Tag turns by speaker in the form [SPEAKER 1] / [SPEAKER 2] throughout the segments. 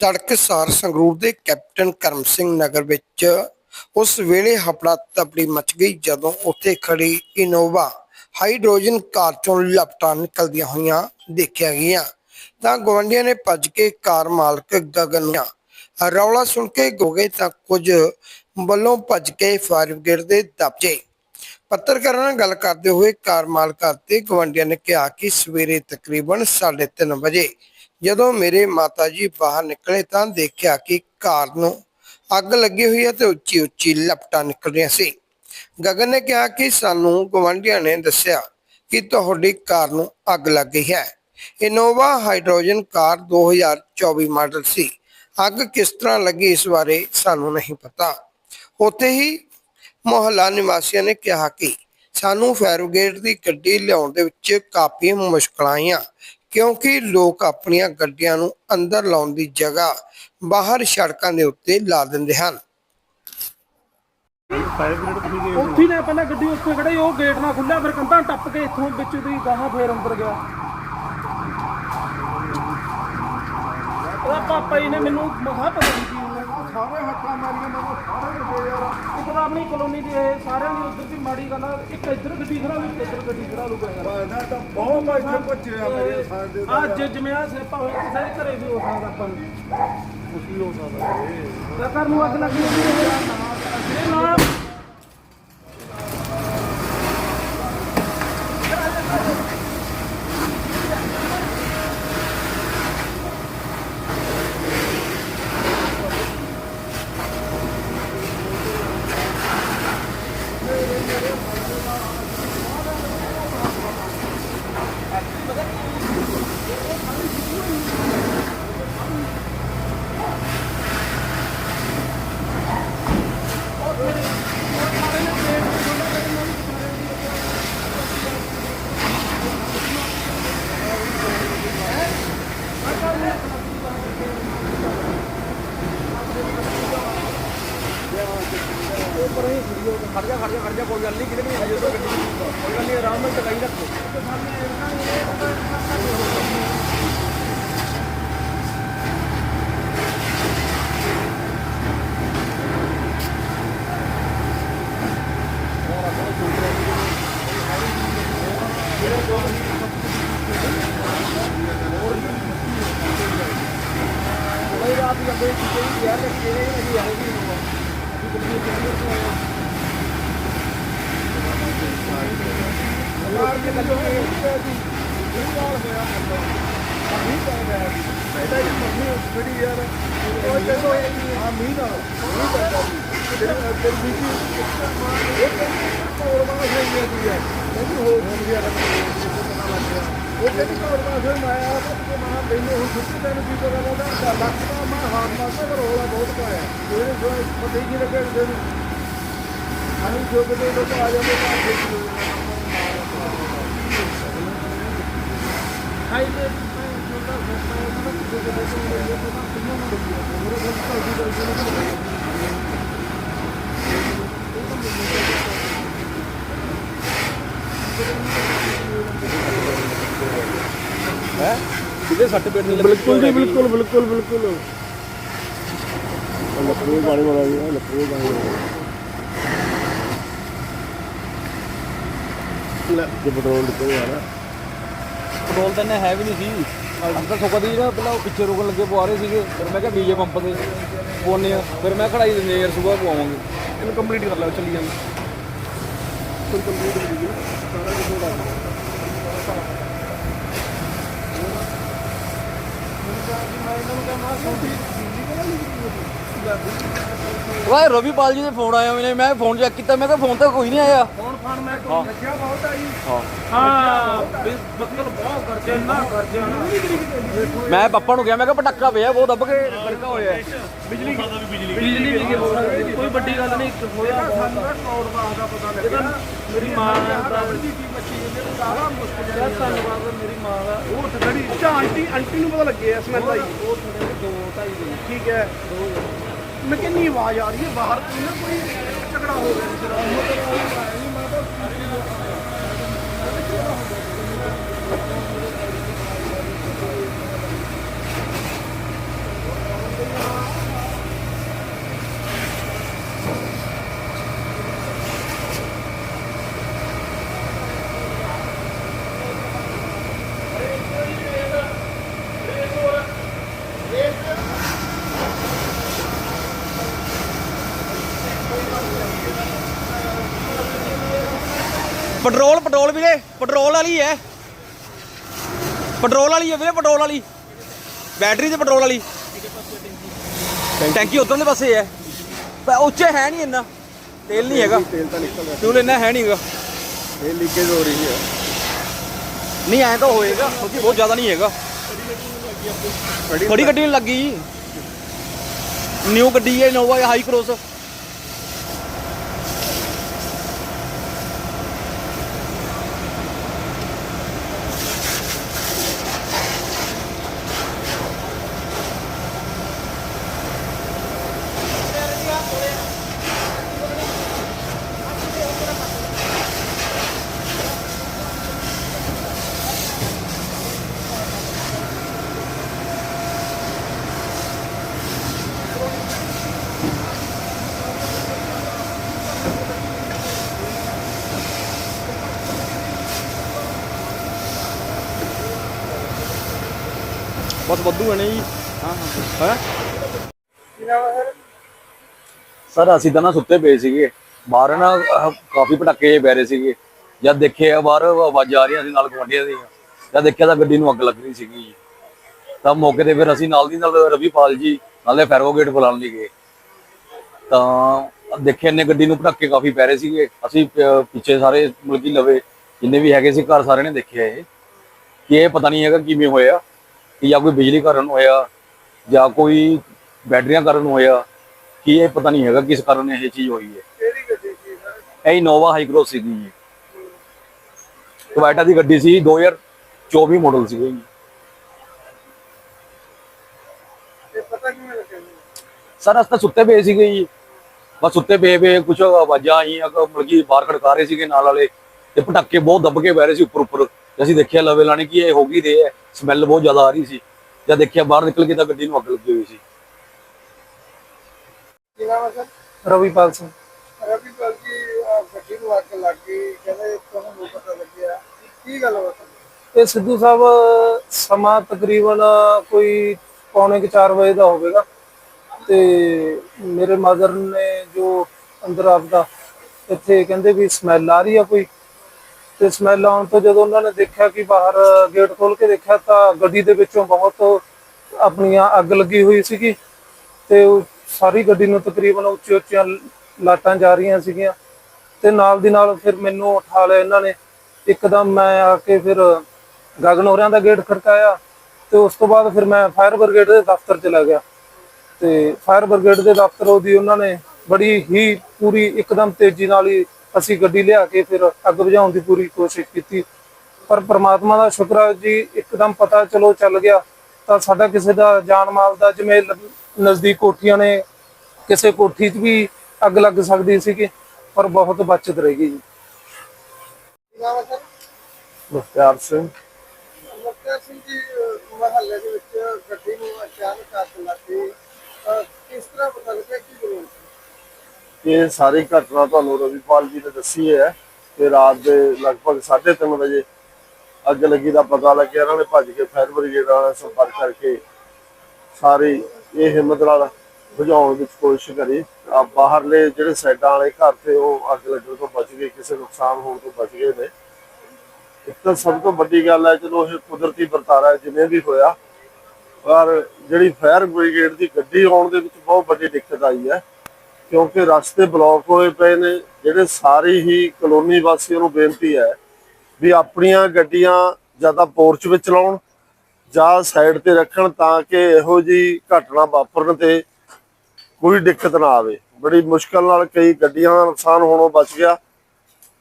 [SPEAKER 1] ਤੜਕਸਾਰ ਸੰਗਰੂਰ ਦੇ ਕੈਪਟਨ ਕਰਮ ਸਿੰਘ ਨਗਰ ਵਿੱਚ ਉਸ ਵੇਲੇ ਹਫੜਾ ਤਪੜੀ ਮਚ ਗਈ ਜਦੋਂ ਉੱਥੇ ਖੜੀ ਇਨੋਵਾ ਹਾਈਡਰੋਜਨ ਕਾਰ ਚੋਂ ਲਪਟਾਂ ਨਿਕਲਦੀਆਂ ਹੋਈਆਂ ਦੇਖਿਆ ਗਿਆ ਤਾਂ ਗਵੰਡੀਆਂ ਨੇ ਭੱਜ ਕੇ ਕਾਰ ਮਾਲਕ ਗਗਨ ਰੌਲਾ ਸੁਣ ਕੇ ਗੋਗੇ ਤਾਂ ਕੁਝ ਵੱਲੋਂ ਭੱਜ ਕੇ ਫਾਇਰ ਬ੍ਰਿਗੇਡ ਦੇ ਦਬਜੇ ਪੱਤਰਕਾਰਾਂ ਨਾਲ ਗੱਲ ਕਰਦੇ ਹੋਏ ਕਾਰ ਮਾਲਕ ਅਤੇ ਗਵੰਡੀਆਂ ਨੇ ਕਿਹਾ ਕਿ ਸਵੇਰੇ ਤਕਰੀਬਨ 3:30 ਵਜੇ ਜਦੋਂ ਮੇਰੇ ਮਾਤਾ ਜੀ ਬਾਹਰ ਨਿਕਲੇ ਤਾਂ ਦੇਖਿਆ ਕਿ ਕਾਰ ਨੂੰ ਅੱਗ ਲੱਗੀ ਹੋਈ ਹੈ ਤੇ ਉੱਚੀ ਉੱਚੀ ਲਪਟਾਂ ਨਿਕਲ ਰਹੀਆਂ ਸੀ। ਗਗਨ ਨੇ ਕਿਹਾ ਕਿ ਸਾਨੂੰ ਗਵੰਡੀਆਂ ਨੇ ਦੱਸਿਆ ਕਿ ਤੁਹਾਡੀ ਕਾਰ ਨੂੰ ਅੱਗ ਲੱਗ ਗਈ ਹੈ। ਇਨੋਵਾ ਹਾਈਡਰੋਜਨ ਕਾਰ 2024 ਮਾਡਲ ਸੀ। ਅੱਗ ਕਿਸ ਤਰ੍ਹਾਂ ਲੱਗੀ ਇਸ ਬਾਰੇ ਸਾਨੂੰ ਨਹੀਂ ਪਤਾ। ਉੱਥੇ ਹੀ ਮੁਹੱਲਾ ਨਿਵਾਸੀਆਂ ਨੇ ਕਿਹਾ ਕਿ ਸਾਨੂੰ ਫਾਇਰ ਬ੍ਰਿਗੇਡ ਦੀ ਗੱਡੀ ਲਿਆਉਣ ਦੇ ਵਿੱਚ ਕਾਫੀ ਮੁਸ਼ਕਲਾਂ ਆਈਆਂ। ਕਿਉਂਕਿ ਲੋਕ ਆਪਣੀਆਂ ਗੱਡੀਆਂ ਨੂੰ ਅੰਦਰ ਲਾਉਣ ਦੀ ਜਗ੍ਹਾ ਬਾਹਰ ਸੜਕਾਂ ਦੇ ਉੱਤੇ ਲਾ ਦਿੰਦੇ ਹਨ।
[SPEAKER 2] ਉੱਥੇ ਨੇ ਪਹਿਲਾਂ ਗੱਡੀ ਉੱਥੇ ਖੜੀ ਉਹ ਗੇਟ ਨਾ ਖੁੱਲਿਆ ਫਿਰ ਕੰਧਾਂ ਟੱਪ ਕੇ ਇੱਥੋਂ ਵਿੱਚ ਦੀ ਗਾਹਾਂ ਫੇਰ ਅੰਦਰ ਗਿਆ। ਉਹਦਾ ਪਾਪਾ ਜੀ ਨੇ ਮੈਨੂੰ ਮਹਾ ਪਤਾ ਨਹੀਂ ਕੀ ਹੋਇਆ ਸਾਰੇ ਹੱਥਾਂ ਮਾਰੀਆਂ ਮੈਨੂੰ ਸਾਰੇ ਲੱਗੇ ਯਾਰ। ਇੱਕ ਤਾਂ ਆਪਣੀ ਕਲੋਨੀ ਦੀ ਇਹ ਸਾਰਿਆਂ ਦੀ ਉੱਧਰ ਦੀ ਮਾੜੀ ਗੱਲ ਆ ਇੱਕ ਇੱਧਰ ਗੱਡੀ ਖੜਾ ਲੂ ਇੱਧਰ ਗੱਡੀ ਖੜਾ ਲੂ
[SPEAKER 3] ਮੈਂ ਤਾਂ ਬਹੁਤ ਬੈਠੇ ਪੁੱਛਿਆ ਮੇਰੇ ਸਾਡੇ
[SPEAKER 2] ਅੱਜ ਜਿਵੇਂ ਆ ਸਿਆਪਾ ਹੋਇਆ ਕਿਸੇ ਦੇ ਘਰੇ ਵੀ ਹੋ ਸਕਦਾ ਆਪਾਂ ਨੂੰ।
[SPEAKER 3] ਕੁਝ ਵੀ ਹੋ ਸਕਦਾ। ਏ
[SPEAKER 2] ਤਾਂ ਨੂੰ ਅੱਗ ਲੱਗੀ ਹੋਈ ਹੈ ਇਹ ਨਾ
[SPEAKER 3] ਖੜ ਜਾ ਖੜ ਜਾ ਖੜ ਜਾ, ਕੋਈ ਗੱਲ ਨਹੀਂ, ਕਿਤੇ ਨਹੀਂ ਆਈ, ਜਦੋਂ ਗੱਡੀ ਕੋਈ ਗੱਲ ਨਹੀਂ, ਆਰਾਮ ਨਾਲ ਚਲਾਈ ਰੱਖੋ ਕੋਈ ਰਾਤ ਨੂੰ ਅੱਗੇ ਚੀਜ਼ਾਂ ਹੀ ਯਾਰ ਰੱਖੀ ਨੇ ਨਹੀਂ ਆਏਗੀ ਯਾਰ ਕੇ ਲੱਗੇ ਸੀ ਇਹ ਹਾਲ ਹੋਇਆ ਮਤਲਬ ਮੀਂਹ ਪੈ ਗਿਆ ਸੀ ਪਹਿਲਾਂ ਹੀ ਮੰਮੀ ਖੜੀ ਯਾਰ ਉਹ ਜਦੋਂ ਆ ਮੀਂਹ ਨਾਲ ਮੀਂਹ ਪੈ ਗਿਆ ਸੀ ਫਿਰ ਫਿਰ ਬੀਜੀ ਇੱਕ ਕੋਰ ਮਾਰ ਗਈ ਸੀ ਯਾਰ ਮੈਨੂੰ ਹੋ ਗਿਆ ਉਹ ਕਹਿੰਦੀ ਕੋਰ ਫਿਰ ਮੈਂ ਤੇ ਮੈਂ ਮੈਨੂੰ ਹੁਣ ਛੁੱਟੀ ਤੈਨੂੰ ਕੀ ਪਤਾ ਲੱਗਦਾ ਲੱਖਦਾ ਮੈਂ ਹਾਰ ਮਾਰਦਾ ਪਰ ਰੋਲਾ ਬਹੁਤ ਪਾਇਆ ਉਹਨੇ ਜੋ ਪਤਾ ਹੀ ਨਹੀਂ ਲੱਗਿਆ ਕਿਸੇ ਨੂੰ ਅਸੀਂ ਜੋ ਕਿਤੇ ਲੋਕ ਆ ਜਾਂਦੇ ਤਾਂ ਦੇਖ ਲਓ ਹਾਈਵੇ ਮੈਂ ਛੋਟਾ ਫੈਸਲਾ ਹੈ ਨਾ ਕਿ ਜੋ ਕਿਤੇ ਤੋਂ ਇਹ ਪਤਾ ਕਿੰਨਾ ਨਾ ਲੱਗਿਆ ਮੇਰੇ ਕੋਲ ਤਾਂ ਉਹਦੀ ਗੱਲ ਨਹੀਂ ਹੈ ਕਿਤੇ ਸੱਟ ਪੇਟ ਨਹੀਂ ਬਿਲਕੁਲ ਜੀ ਬਿਲਕੁਲ ਬਿਲਕੁਲ ਬਿਲਕੁਲ। ਲੱਕੜੀ ਪਾਣੀ ਵਾਲਾ ਜੀ ਲੱਕੜੀ ਪਾਣੀ ਵਾਲਾ ਲੈ ਜੇ ਪੈਟਰੋਲ ਦਿੱਤੇ ਯਾਰ
[SPEAKER 4] ਪੈਟਰੋਲ ਤਾਂ ਇੰਨਾ ਹੈ ਵੀ ਨਹੀਂ ਸੀ। ਅੰਦਰ ਸੁੱਕਾ ਦੀ ਨਾ ਪਹਿਲਾਂ ਉਹ ਪਿੱਛੇ ਰੋਕਣ ਲੱਗੇ ਪਵਾ ਰਹੇ ਸੀਗੇ। ਫਿਰ ਮੈਂ ਕਿਹਾ ਡੀਜੇ ਪੰਪ ਤੇ ਪਵਾਉਂਦੇ ਆ ਫਿਰ ਮੈਂ ਖੜਾਈ ਦਿੰਦੇ ਯਾਰ ਸੁਬਾਹ ਪਵਾਵਾਂਗੇ।
[SPEAKER 3] ਇਹਨੂੰ ਕੰਪਲੀਟ ਕਰ ਲੈ ਚੱਲੀ ਜਾਂਦਾ। ਕੋਈ ਕੰਪਲੀਟ ਹੋ ਗਈ ਸਾਰਾ ਕੁਝ ਹੋ। ਗਿਆ
[SPEAKER 4] ਵਾਏ ਰਵੀਪਾਲ ਜੀ ਦੇ ਫੋਨ ਆਇਆ ਹੋਏ ਨੇ। ਮੈਂ ਫੋਨ ਚੈੱਕ ਕੀਤਾ ਮੈਂ ਕਿਹਾ ਫੋਨ ਤਾਂ ਕੋਈ ਨਹੀਂ ਆਇਆ।
[SPEAKER 2] ਫੋਨ ਫਾਨ ਮੈਂ ਕੋਈ ਲੱਗਿਆ ਬਹੁਤ ਆ ਜੀ। ਹਾਂ। ਵੀ ਮਤਲਬ ਬਹੁਤ
[SPEAKER 4] ਮੈਂ ਪੱਪਾ ਨੂੰ ਕਿਹਾ ਮੈਂ ਕਿਹਾ ਪਟਾਕਾ ਪਿਆ ਬਹੁਤ ਦੱਬ ਕੇ ਲੜਕਾ ਹੋਇਆ।
[SPEAKER 2] ਬਿਜਲੀ ਬਿਜਲੀ ਵੀ ਕੋਈ ਵੱਡੀ ਗੱਲ ਨਹੀਂ ਹੋਇਆ ਸਾਨੂੰ ਦਾ ਪਤਾ ਲੱਗਿਆ। ਮੇਰੀ ਮਾਂ ਦਾ ਦੀ ਮੱਛੀ ਜਿਹਦੇ ਸਾਰਾ ਮੁਸ਼ਕਿਲ ਹੈ ਧੰਨਵਾਦ ਮੇਰੀ ਮਾਂ ਦਾ।
[SPEAKER 3] ਉਹ ਥੜੀ ਚਾ ਆਂਟੀ ਆਂਟੀ ਨੂੰ ਪਤਾ ਲੱਗੇ ਇਸ ਸਮੈਲ ਆਈ
[SPEAKER 2] ਉਹ ਥੋੜੇ ਦੋ ਢਾਈ ਦਿਨ
[SPEAKER 3] ਠੀਕ ਹੈ। ਮੈਂ ਕਿੰਨੀ ਆਵਾਜ਼ ਆ ਰਹੀ ਹੈ ਬਾਹਰ। ਕੋਈ ਨਾ ਕੋਈ ਝਗੜਾ ਹੋ ਗਿਆ
[SPEAKER 5] ਪੈਟਰੋਲ ਪੈਟਰੋਲ ਵੀਰੇ ਪੈਟਰੋਲ ਵਾਲੀ ਹੈ। ਪੈਟਰੋਲ ਵਾਲੀ ਹੈ ਵੀਰੇ ਪੈਟਰੋਲ ਵਾਲੀ। ਬੈਟਰੀ ਤੇ ਪੈਟਰੋਲ ਵਾਲੀ। ਟੈਂਕੀ ਉਧਰਲੇ ਪਾਸੇ ਹੈ। ਪਰ ਉੱਚੇ ਹੈ ਨਹੀਂ ਇੰਨਾ। ਤੇਲ ਨਹੀਂ ਹੈਗਾ।
[SPEAKER 3] ਤੇਲ ਤਾਂ ਨਿਕਲ ਰਿਹਾ।
[SPEAKER 5] ਫਿਊਲ ਇੰਨਾ ਹੈ ਨਹੀਂ ਹੈਗਾ।
[SPEAKER 3] ਇਹ ਲੀਕੇਜ ਹੋ ਰਹੀ ਹੈ।
[SPEAKER 5] ਨਹੀਂ ਐਂ ਤਾਂ ਹੋਏਗਾ ਕਿਉਂਕਿ ਬਹੁਤ ਜ਼ਿਆਦਾ ਨਹੀਂ ਹੈਗਾ। ਖੜੀ ਗੱਡੀ ਨੂੰ ਲੱਗੀ ਨਿਊ ਗੱਡੀ ਹੈ ਇਨੋਵਾ ਹਾਈ ਕ੍ਰੋਸ ਬਸ ਬੱਦੂ ਹੈ ਜੀ। ਹਾਂ ਹਾਂ। ਹੈ? ਸਰ, ਅਸੀਂ ਤਾਂ ਨਾ ਸੁੱਤੇ ਪਏ ਸੀਗੇ। ਬਾਹਰ ਨਾ, ਆਹ ਕਾਫੀ ਪਟਾਕੇ ਜਿਹੇ ਪੈ ਰਹੇ ਸੀਗੇ। ਜਦ ਦੇਖਿਆ, ਬਾਹਰ ਆਵਾਜ਼ਾਂ ਆ ਰਹੀਆਂ ਸੀ, ਨਾਲ ਗਵਾਂਢੀਆਂ ਦੀਆਂ। ਜਦ ਦੇਖਿਆ ਤਾਂ ਗੱਡੀ ਨੂੰ ਅੱਗ ਲੱਗ ਰਹੀ ਸੀਗੀ ਜੀ। ਤਾਂ ਮੌਕੇ ਤੇ ਫਿਰ ਅਸੀਂ ਨਾਲ ਦੀ ਨਾਲ ਰਵੀਪਾਲ ਜੀ, ਨਾਲੇ ਫੈਰੋ ਗੇਟ ਬੁਲਾਉਣ ਲਈ ਗਏ। ਤਾਂ ਦੇਖਿਆ ਨੇ ਗੱਡੀ ਨੂੰ ਪਟਾਕੇ ਕਾਫੀ ਪੈ ਰਹੇ ਸੀਗੇ। ਅਸੀਂ ਪ- ਪਿੱਛੇ ਸਾਰੇ, ਮਤਲਬ ਮੁਲਕੀ ਲਵੇ ਜਿੰਨੇ ਵੀ ਹੈਗੇ ਸੀ ਘਰ ਸਾਰੇ ਨੇ ਦੇਖਿਆ ਇਹ। ਕਿ ਇਹ ਪਤਾ ਨਹੀਂ ਹੈਗਾ ਕਿਵੇਂ ਹੋਇਆ। ਕਿ ਜਾਂ ਕੋਈ ਬਿਜਲੀ ਕਾਰਨ ਹੋਇਆ ਜਾਂ ਕੋਈ ਬੈਟਰੀਆਂ ਕਾਰਨ ਹੋਇਆ ਕਿ ਇਹ ਪਤਾ ਨਹੀਂ ਹੈਗਾ ਕਿਸ ਕਾਰਨ ਇਹ ਚੀਜ਼ ਹੋਈ ਹੈ।
[SPEAKER 3] ਕਿਹੜੀ ਗੱਡੀ ਸੀ ਸਰ
[SPEAKER 5] ਇਹ ਇਨੋਵਾ ਹਾਈ ਕ੍ਰੋਸ ਸੀਗੀ ਜੀ। ਟੋਇਟਾ ਦੀ ਗੱਡੀ ਸੀ 2024 ਮਾਡਲ ਸੀਗੀ ਜੀ। ਸਰ ਅਸ ਤਾਂ ਸੁੱਤੇ ਪਏ ਸੀਗੇ ਜੀ। ਬਸ ਸੁੱਤੇ ਪਏ ਪਏ ਕੁਝ ਆਵਾਜ਼ਾਂ ਆਈਆਂ ਕਿ ਮੁਰਗੀ ਬਾਹਰ ਖੜਕਾ ਰਹੇ ਸੀਗੇ ਨਾਲ ਵਾਲੇ ਤੇ ਪਟਾਕੇ ਬਹੁਤ ਦੱਬ ਕੇ ਪੈ ਰਹੇ ਸੀ ਉੱਪਰ ਉੱਪਰ ਤੇ ਅਸੀਂ ਦੇਖਿਆ ਲਵੇ ਲਾਣੇ ਕਿ ਇਹ ਹੋ ਗਈ ਰਹੇ ਹੈ ਸਮੈਲ ਬਹੁਤ ਜ਼ਿਆਦਾ ਆ ਰਹੀ ਸੀ। ਜਦ ਦੇਖਿਆ ਬਾਹਰ ਨਿਕਲ ਕੇ ਤਾਂ ਗੱਡੀ ਨੂੰ ਅੱਗ ਲੱਗੀ ਹੋਈ ਸੀ।
[SPEAKER 3] ਕੀ ਨਾਮ ਹੈ ਸਰ?
[SPEAKER 6] ਰਵੀਪਾਲ ਸਿੰਘ।
[SPEAKER 3] ਰਵੀ ਪਾਲ ਜੀ ਆਹ ਗੱਡੀ ਨੂੰ ਅੱਗ ਲੱਗ ਗਈ ਕਹਿੰਦੇ ਤੁਹਾਨੂੰ ਨਹੀਂ ਪਤਾ ਲੱਗਿਆ। ਕੀ ਗੱਲ ਹੋਇਆ
[SPEAKER 6] ਇਹ ਸਿੱਧੂ ਸਾਹਿਬ ਸਮਾਂ ਤਕਰੀਬਨ ਕੋਈ ਪੌਣੇ ਕੁ 4 ਵਜੇ ਦਾ ਹੋਵੇਗਾ ਤੇ ਮੇਰੇ ਮਦਰ ਨੇ ਜੋ ਅੰਦਰ ਆਪਦਾ ਇੱਥੇ ਕਹਿੰਦੇ ਵੀ ਸਮੈਲ ਆ ਰਹੀ ਆ ਕੋਈ ਤੇ ਸਮੈਲ ਆਉਣ ਤੋਂ ਜਦੋਂ ਉਹਨਾਂ ਨੇ ਦੇਖਿਆ ਕਿ ਬਾਹਰ ਗੇਟ ਖੋਲ ਕੇ ਦੇਖਿਆ ਤਾਂ ਗੱਡੀ ਦੇ ਵਿੱਚੋਂ ਬਹੁਤ ਆਪਣੀਆਂ ਅੱਗ ਲੱਗੀ ਹੋਈ ਸੀਗੀ ਤੇ ਸਾਰੀ ਗੱਡੀ ਨੂੰ ਤਕਰੀਬਨ ਉੱਚੀ ਉੱਚੀਆਂ ਲਾਟਾਂ ਜਾ ਰਹੀਆਂ ਸੀਗੀਆਂ ਤੇ ਨਾਲ ਦੀ ਨਾਲ ਫਿਰ ਮੈਨੂੰ ਉਠਾ ਲਿਆ ਇਹਨਾਂ ਨੇ। ਇੱਕਦਮ ਮੈਂ ਆ ਕੇ ਫਿਰ ਗਗਨ ਹੋਰਿਆਂ ਦਾ ਗੇਟ ਖੜਕਾਇਆ ਤੇ ਉਸ ਤੋਂ ਬਾਅਦ ਫਿਰ ਮੈਂ ਫਾਇਰ ਬ੍ਰਿਗੇਡ ਦੇ ਦਫ਼ਤਰ ਚਲਾ ਗਿਆ। ਤੇ ਫਾਇਰ ਬ੍ਰਿਗੇਡ ਦੇ ਦਫ਼ਤਰ ਉਹਦੀ ਉਹਨਾਂ ਨੇ ਬੜੀ ਹੀ ਪੂਰੀ ਇੱਕਦਮ ਤੇਜ਼ੀ ਨਾਲ ਹੀ ਅਸੀਂ ਗੱਡੀ ਲਿਆ ਕੇ ਫਿਰ ਅੱਗ ਬੁਝਾਉਣ ਦੀ ਪੂਰੀ ਕੋਸ਼ਿਸ਼ ਕੀਤੀ। ਪਰ ਪ੍ਰਮਾਤਮਾ ਦਾ ਸ਼ੁਕਰ ਹੈ ਜੀ ਇੱਕਦਮ ਪਤਾ ਚਲੋ ਚੱਲ ਗਿਆ। ਤਾਂ ਸਾਡਾ ਕਿਸੇ ਦਾ ਜਾਨ ਮਾਲ ਦਾ ਜਿਵੇਂ ਨਜ਼ਦੀਕ ਕੋਠੀਆਂ ਨੇ ਕਿਸੇ ਕੋਠੀ 'ਚ ਵੀ ਅੱਗ ਲੱਗ ਸਕਦੀ ਸੀਗੀ ਪਰ ਬਹੁਤ ਬਚਤ ਰਹੀ ਗਈ ਜੀ।
[SPEAKER 3] ਕੀ
[SPEAKER 6] ਮੁਖਤਿਆਰ ਸਿੰਘ।
[SPEAKER 3] ਮੁਖਤਾਰ ਸਿੰਘ ਜੀ ਮਹੱਲੇ ਦੇ ਵਿੱਚ ਗੱਡੀ ਨੂੰ ਅਚਾਨਕ ਅੱਗ ਲੱਗ ਕਿਸ ਤਰ੍ਹਾਂ ਪਤਾ ਲੱਗਿਆ ਕੀ ਜ਼ਰੂਰ ਸੀ
[SPEAKER 7] ਇਹ ਸਾਰੀ ਘਟਨਾ ਤੁਹਾਨੂੰ ਰਵੀਪਾਲ ਜੀ ਨੇ ਦੱਸੀ ਹੈ ਕਿ ਰਾਤ ਦੇ ਲਗਭਗ 3:30 ਵਜੇ ਅੱਗ ਲੱਗੀ ਦਾ ਪਤਾ ਲੱਗਿਆ। ਇਹਨਾਂ ਨੇ ਭੱਜ ਕੇ ਫਾਇਰ ਬ੍ਰਿਗੇਡ ਵਾਲਿਆਂ ਨਾਲ ਸੰਪਰਕ ਕਰਕੇ ਸਾਰੀ ਇਹ ਹਿੰਮਤ ਨਾਲ ਬੁਝਾਉਣ ਵਿੱਚ ਕੋਸ਼ਿਸ਼ ਕਰੀ। ਆ ਬਾਹਰਲੇ ਜਿਹੜੇ ਸਾਈਡਾਂ ਵਾਲੇ ਘਰ ਤੇ ਉਹ ਅੱਗ ਲੱਗਣ ਤੋਂ ਬਚ ਗਏ ਕਿਸੇ ਨੁਕਸਾਨ ਹੋਣ ਤੋਂ ਬਚ ਗਏ ਨੇ। ਇੱਕ ਤਾਂ ਸਭ ਤੋਂ ਵੱਡੀ ਗੱਲ ਹੈ ਚਲੋ ਇਹ ਕੁਦਰਤੀ ਵਰਤਾਰਾ ਹੈ, ਜਿਵੇਂ ਵੀ ਹੋਇਆ ਪਰ ਜਿਹੜੀ ਫਾਇਰ ਬ੍ਰਿਗੇਡ ਦੀ ਗੱਡੀ ਆਉਣ ਦੇ ਵਿੱਚ ਬਹੁਤ ਵੱਡੀ ਦਿੱਕਤ ਆਈ ਹੈ। ਕਿਉਂਕਿ ਰਸਤੇ ਬਲੌਕ ਹੋਏ ਪਏ ਨੇ, ਜਿਹੜੇ ਸਾਰੇ ਹੀ ਕਲੋਨੀ ਵਾਸੀਆਂ ਨੂੰ ਬੇਨਤੀ ਹੈ ਵੀ ਆਪਣੀਆਂ ਗੱਡੀਆਂ ਜਾਂ ਤਾਂ ਪੋਰਚ ਵਿੱਚ ਲਾਉਣ, ਜਾਂ ਸਾਈਡ ਤੇ ਰੱਖਣ ਤਾਂ ਕਿ ਇਹੋ ਜੀ ਘਟਨਾ ਵਾਪਰਨ ਤੇ ਕੋਈ ਦਿੱਕਤ ਨਾ ਆਵੇ। ਬੜੀ ਮੁਸ਼ਕਲ ਨਾਲ ਕਈ ਗੱਡੀਆਂ ਦਾ ਨੁਕਸਾਨ ਹੋਣੋਂ ਬਚ ਗਿਆ।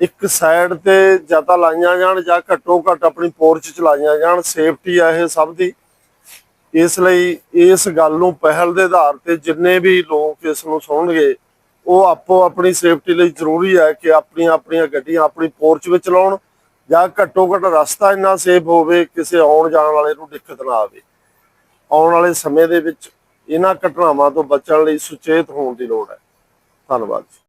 [SPEAKER 7] ਇੱਕ ਸਾਈਡ ਤੇ ਜਾਂ ਤਾਂ ਲਾਈਆਂ ਜਾਣ ਜਾਂ ਘੱਟੋ ਘੱਟ ਆਪਣੀ ਪੋਰਚ ਚਲਾਈਆਂ ਜਾਣ ਸੇਫਟੀ ਆ ਇਹ ਸਭ ਦੀ। ਇਸ ਲਈ ਇਸ ਗੱਲ ਨੂੰ ਪਹਿਲ ਦੇ ਆਧਾਰ ਤੇ ਜਿੰਨੇ ਵੀ ਲੋਕ ਇਸ ਨੂੰ ਸੁਣਨਗੇ, ਉਹ ਆਪੋ ਆਪਣੀ ਸੇਫਟੀ ਲਈ ਜ਼ਰੂਰੀ ਹੈ ਕਿ ਆਪਣੀਆਂ ਆਪਣੀਆਂ ਗੱਡੀਆਂ ਆਪਣੀ ਪੋਰਚ ਵਿੱਚ ਲਾਉਣ ਜਾਂ ਘੱਟੋ ਘੱਟ ਰਸਤਾ ਇੰਨਾ ਸੇਫ ਹੋਵੇ, ਕਿਸੇ ਆਉਣ ਜਾਣ ਵਾਲੇ ਨੂੰ ਦਿੱਕਤ ਨਾ ਆਵੇ। ਆਉਣ ਵਾਲੇ ਸਮੇਂ ਦੇ ਵਿੱਚ ਇਹਨਾਂ ਘਟਨਾਵਾਂ ਤੋਂ ਬਚਣ ਲਈ ਸੁਚੇਤ ਹੋਣ ਦੀ ਲੋੜ ਹੈ। ਧੰਨਵਾਦ ਜੀ।